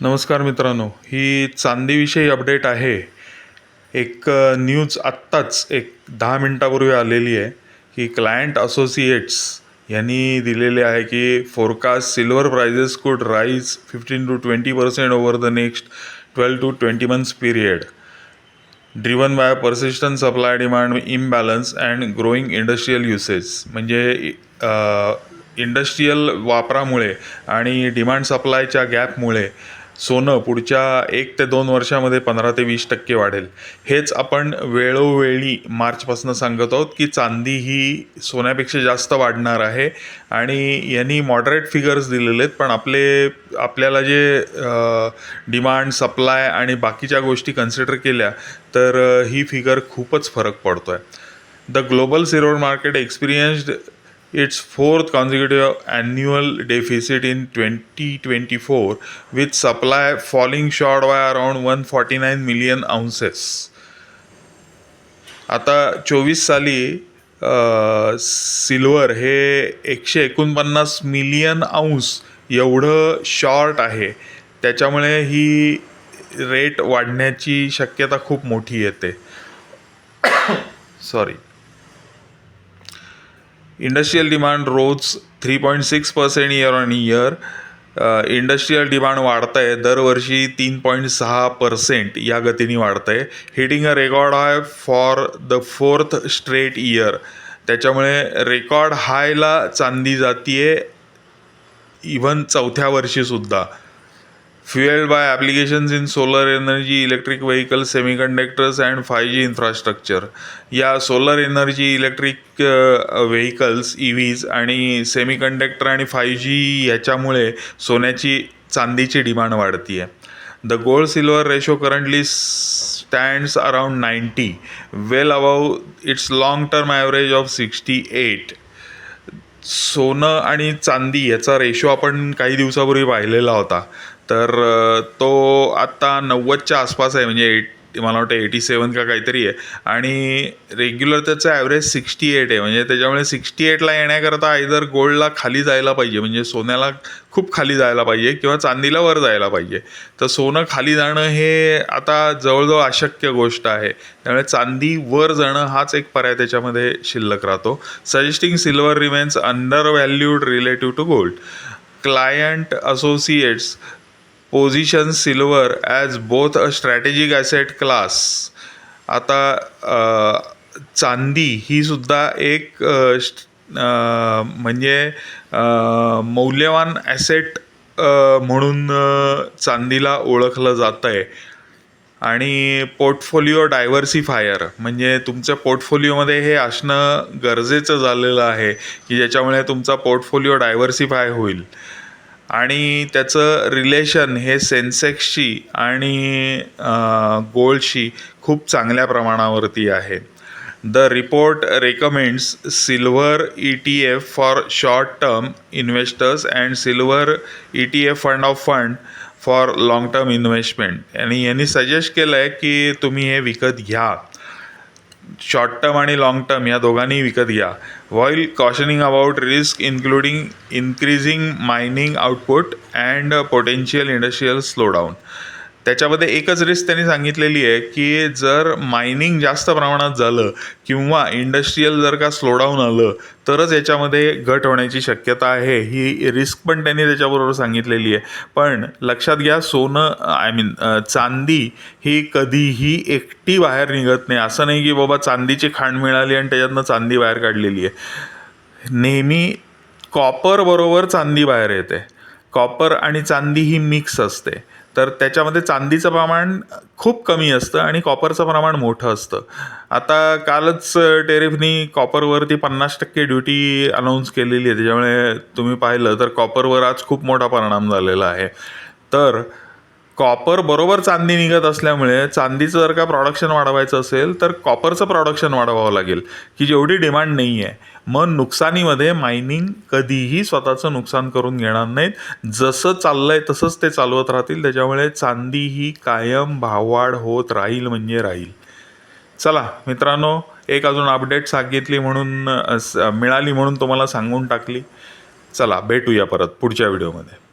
नमस्कार मित्रांनो ही चांदीविषयी अपडेट आहे. एक न्यूज आत्ताच एक दहा मिनटापूर्वी आलेली आहे की क्लायंट असोसिएट्स यांनी दिलेले आहे की forecast silver prices could rise fifteen to twenty percent over the next twelve to twenty months period driven by persistent supply demand imbalance and growing industrial usage म्हणजे इंडस्ट्रीयल वापरामुळे आणि डिमांड सप्लायच्या गॅपमुळे सोनं पुढच्या एक ते दोन वर्षामध्ये पंधरा ते वीस टक्के वाढेल. हेच आपण वेळोवेळी मार्चपासून सांगत आहोत की चांदी ही सोन्यापेक्षा जास्त वाढणार आहे. आणि यांनी मॉडरेट फिगर्स दिलेले आहेत पण आपले आपल्याला जे डिमांड सप्लाय आणि बाकीच्या गोष्टी कन्सिडर केल्या तर ही फिगर खूपच फरक पडतो आहे the global silver market experienced its fourth consecutive annual deficit in 2024 with supply falling short by around 149 million ounces आता चोवीस साली सिल्वर हे एकशे एकोणपन्नास मिलियन अंश एवढं शॉर्ट आहे त्याच्यामुळे ही रेट वाढण्याची शक्यता खूप मोठी येते sorry industrial demand rose three point six percent year on year industrial demand वाढत आहे दरवर्षी तीन पॉईंट सहा पर्सेंट या गतीने वाढत आहे hitting a record high for the fourth straight year त्याच्यामुळे रेकॉर्ड हायला चांदी जातीये. इव्हन चौथ्या वर्षीसुद्धा fueled by applications in solar energy, electric vehicles, semiconductors and 5G infrastructure. या solar energy electric vehicles EVs आणि सेमीकंडक्टर आणि फाय जी ह्याच्यामुळे सोन्याची चांदीची डिमांड वाढती आहे the gold silver ratio currently stands around ninety well above its long term average of sixty eight सोनं आणि चांदी याचा रेशो आपण काही दिवसापूर्वी पाहिलेला होता. तर तो आत्ता नव्वदच्या आसपास आहे म्हणजे एट मला वाटतं एटी सेवन का काहीतरी आहे. आणि रेग्युलर त्याचं ॲव्हरेज सिक्स्टी एट आहे. म्हणजे त्याच्यामुळे सिक्स्टी एटला येण्याकरता आयदर गोल्डला खाली जायला पाहिजे. म्हणजे सोन्याला खूप खाली जायला पाहिजे किंवा चांदीला वर जायला पाहिजे. तर सोनं खाली जाणं हे आता जवळजवळ अशक्य गोष्ट आहे. त्यामुळे चांदी वर जाणं हाच एक पर्याय त्याच्यामध्ये शिल्लक राहतो. Suggesting silver remains undervalued relative to gold client associates position silver as both a strategic asset class आता चांदी ही सुद्धा एक म्हणजे मौल्यवान ॲसेट म्हणून चांदीला ओळखलं जातं आहे आणि पोर्टफोलिओ डायव्हर्सिफायर म्हणजे तुमच्या पोर्टफोलिओमध्ये हे असणं गरजेचं झालेलं आहे की ज्याच्यामुळे तुमचा पोर्टफोलिओ डायव्हर्सिफाय होईल. आणि त्याचं रिलेशन हे सेन्सेक्सशी आणि गोल्डशी खूप चांगल्या प्रमाणावरती आहे. The report recommends silver E T F for short term investors and silver E T F fund of fund for long term investment आणि यांनी सजेस्ट केलं आहे की तुम्ही हे विकत घ्या. शॉर्ट टर्म आणि लाँग टर्म या दोघांनी विकत घ्या. While cautioning about risk including increasing mining output and potential industrial slowdown त्याच्यामध्ये एकच रिस्क त्यांनी सांगितलेली आहे की जर मायनिंग जास्त प्रमाणात झालं किंवा इंडस्ट्रीयल जर का स्लोडाऊन आलं तरच याच्यामध्ये घट होण्याची शक्यता आहे. ही रिस्क पण त्यांनी त्याच्याबरोबर सांगितलेली आहे. पण लक्षात घ्या सोनं आय मीन चांदी ही कधीही एकटी बाहेर निघत नाही. असं नाही की बाबा चांदीची खाण मिळाली आणि त्याच्यातनं चांदी बाहेर काढलेली आहे. नेहमी कॉपरबरोबर चांदी बाहेर येते. कॉपर आणि चांदी ही मिक्स असते. तर त्याच्यामध्ये चांदीचं प्रमाण खूप कमी असतं आणि कॉपरचं प्रमाण मोठं असतं. आता कालच टेरिफनी कॉपरवरती पन्नास टक्के ड्युटी अनाऊन्स केलेली आहे. त्याच्यामुळे तुम्ही पाहिलं तर कॉपरवर आज खूप मोठा परिणाम झालेला आहे. तर कॉपर बरोबर चांदी निघत असल्यामुळे चांदीचं जर का प्रॉडक्शन वाढवायचं असेल तर कॉपरचं प्रॉडक्शन वाढवावं लागेल की जेवढी डिमांड नाही आहे मग नुकसानीमध्ये मायनिंग कधीही स्वतःचं नुकसान करून घेणार नाहीत. जसं चाललं आहे तसंच ते चालवत राहतील. त्याच्यामुळे चांदी ही कायम भाववाढ होत राहील म्हणजे राहील. चला मित्रांनो एक अजून अपडेट सांगितली म्हणून मिळाली म्हणून तुम्हाला सांगून टाकली. चला भेटूया परत पुढच्या व्हिडिओमध्ये